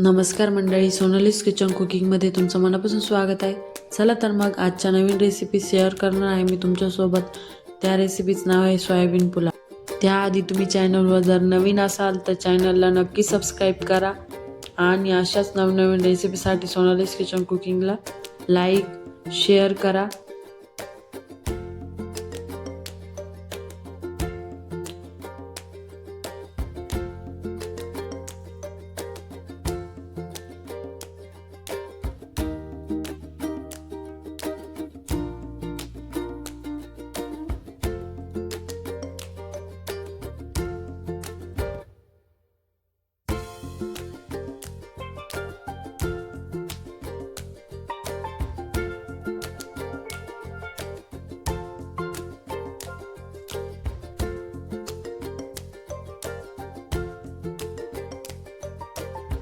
नमस्कार मंडळी सोनालीस किचन कुकिंगमध्ये तुमचं मनापासून स्वागत आहे. चला तर मग आजच्या नवीन रेसिपी शेअर करणार आहे मी तुमच्यासोबत. त्या रेसिपीचं नाव आहे सोयाबीन पुलाव. त्याआधी तुम्ही चॅनलवर जर नवीन असाल तर चॅनलला नक्की सबस्क्राईब करा. आणि अशाच नवनवीन रेसिपीसाठी सोनालीस किचन कुकिंगला लाईक शेअर करा.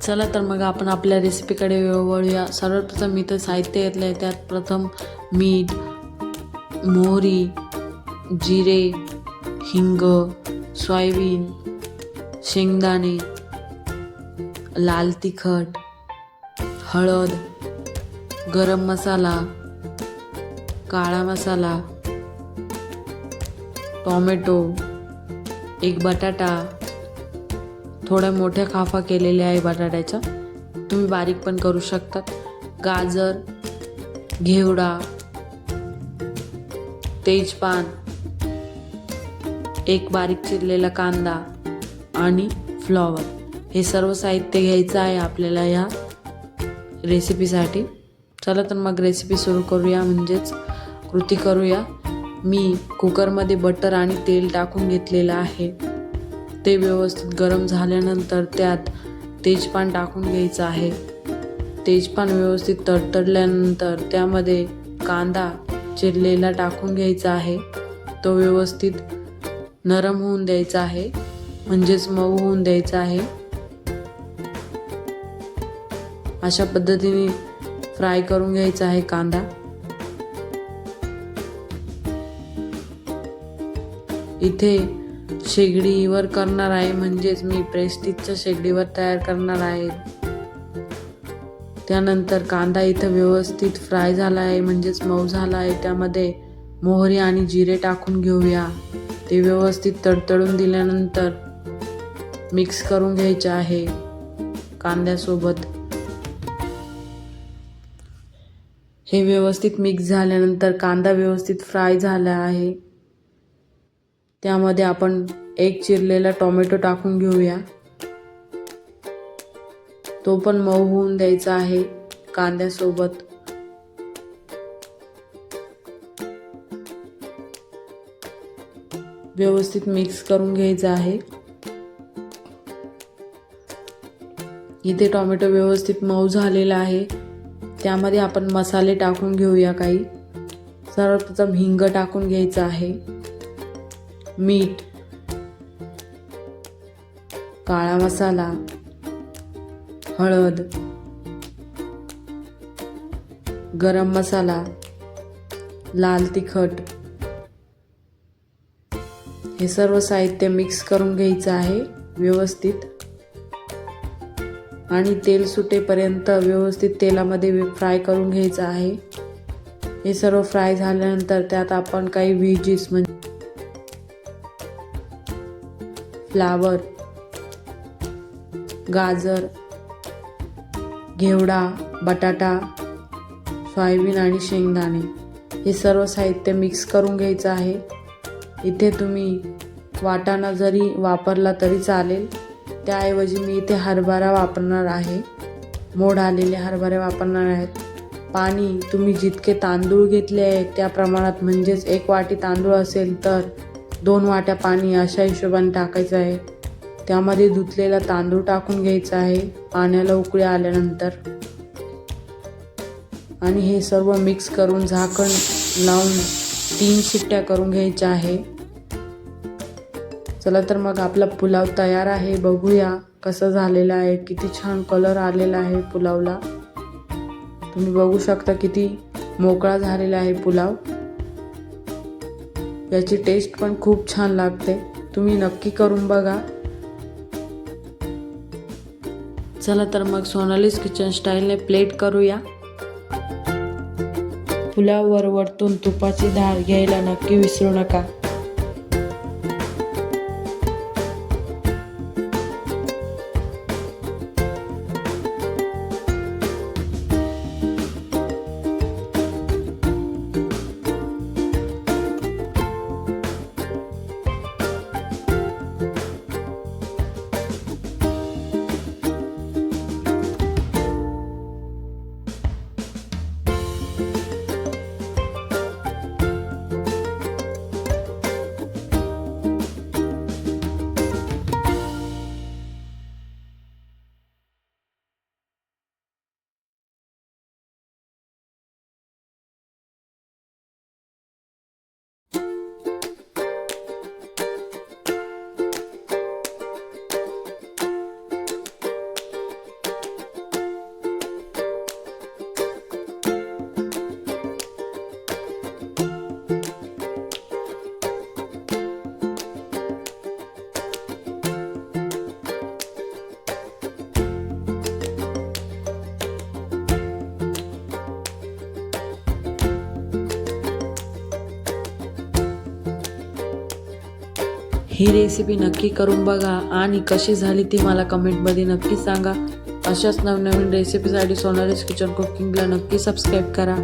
चला तर मग आपण आपल्या रेसिपीकडे वळूया. सर्वप्रथम इथं साहित्य घेतलं आहे त्यात प्रथम मीठ मोहरी जिरे हिंग सोयाबीन शेंगदाणे लाल तिखट हळद गरम मसाला काळा मसाला टॉमॅटो एक बटाटा थोड्या मोठ्या खाफा केलेल्या आहे बटाट्याच्या. तुम्ही बारीक पण करू शकतात. गाजर घेवडा तेजपान एक बारीक चिरलेला कांदा आणि फ्लॉवर. हे सर्व साहित्य घ्यायचं आहे आपल्याला या रेसिपीसाठी. चला तर मग रेसिपी सुरू करूया. म्हणजेच कृती करूया. मी कुकरमध्ये बटर आणि तेल टाकून घेतलेलं आहे. ते व्यवस्थित गरम झाल्यानंतर त्यात तेजपान टाकून घ्यायचं आहे. तेजपान व्यवस्थित तडतडल्यानंतर त्यामध्ये कांदा चिरलेला टाकून घ्यायचा आहे. तो व्यवस्थित नरम होऊन द्यायचा आहे म्हणजेच मऊ होऊन द्यायचा आहे. अशा पद्धतीने फ्राय करून घ्यायचा आहे कांदा. इथे शेगडीवर करणार आहे म्हणजेच मी प्रेस्टिजच्या शेगडीवर तयार करणार आहे. त्यानंतर कांदा इथं व्यवस्थित फ्राय झाला आहे म्हणजेच मऊ झाला आहे. त्यामध्ये मोहरी आणि जिरे टाकून घेऊया. ते व्यवस्थित तडतडून दिल्यानंतर मिक्स करून घ्यायचे आहे कांद्यासोबत. हे व्यवस्थित मिक्स झाल्यानंतर कांदा व्यवस्थित फ्राय झाला आहे. त्यामध्ये आपण एक चिरलेला टोमॅटो टाकून घेऊया. तो पण मऊ होऊन द्यायचा आहे कांद्यासोबत. व्यवस्थित मिक्स करून घ्यायचं आहे. इथे टोमॅटो व्यवस्थित मऊ झालेला आहे. त्यामध्ये आपण मसाले टाकून घेऊया काही. सर्वप्रथम हिंग टाकून घ्यायचं आहे. मीठ काळा मसाला हळद गरम मसाला लाल तिखट. हे सर्व साहित्य मिक्स करून घ्यायचं आहे व्यवस्थित. आणि तेल सुटेपर्यंत व्यवस्थित तेलामध्ये फ्राय करून घ्यायचं आहे. हे सर्व फ्राय झाल्यानंतर त्यात आपण काही व्हेजीस म्हणजे फ्लावर गाजर घेवडा बटाटा सोयाबीन आणि शेंगदाणे. हे सर्व साहित्य मिक्स करून घ्यायचं आहे. इथे तुम्ही वाटाणा जरी वापरला तरी चालेल. त्याऐवजी मी इथे हरभरा वापरणार आहे. मोड आलेले हरभरे वापरणार आहेत. पाणी तुम्ही जितके तांदूळ घेतले आहे त्या प्रमाणात म्हणजेच एक वाटी तांदूळ असेल तर दोन वाट्या पाणी अशा हिशोबाने टाकायचं आहे. त्यामध्ये धुतलेला तांदूळ टाकून घ्यायचा आहे पाण्याला उकळी आल्यानंतर. आणि हे सर्व मिक्स करून झाकण लावून तीन शिट्ट्या करून घ्यायच्या आहे. चला तर मग आपला पुलाव तयार आहे बघूया कसं झालेला आहे किती छान कलर आलेला आहे पुलावला. तुम्ही बघू शकता किती मोकळा झालेला आहे पुलाव. याची टेस्ट पण खूप छान लागते. तुम्ही नक्की करून बघा. चला तर मग सोनालीस किचन स्टाईलने प्लेट करूया. पुलावर वरतून तुपाची धार घ्यायला नक्की विसरू नका. ही रेसिपी नक्की करून बघा आणि कशी झाली ती मला कमेंटमध्ये नक्की सांगा. अशाच नवनवीन रेसिपीसाठी सोनालीस किचन कुकिंगला नक्की सबस्क्राईब करा.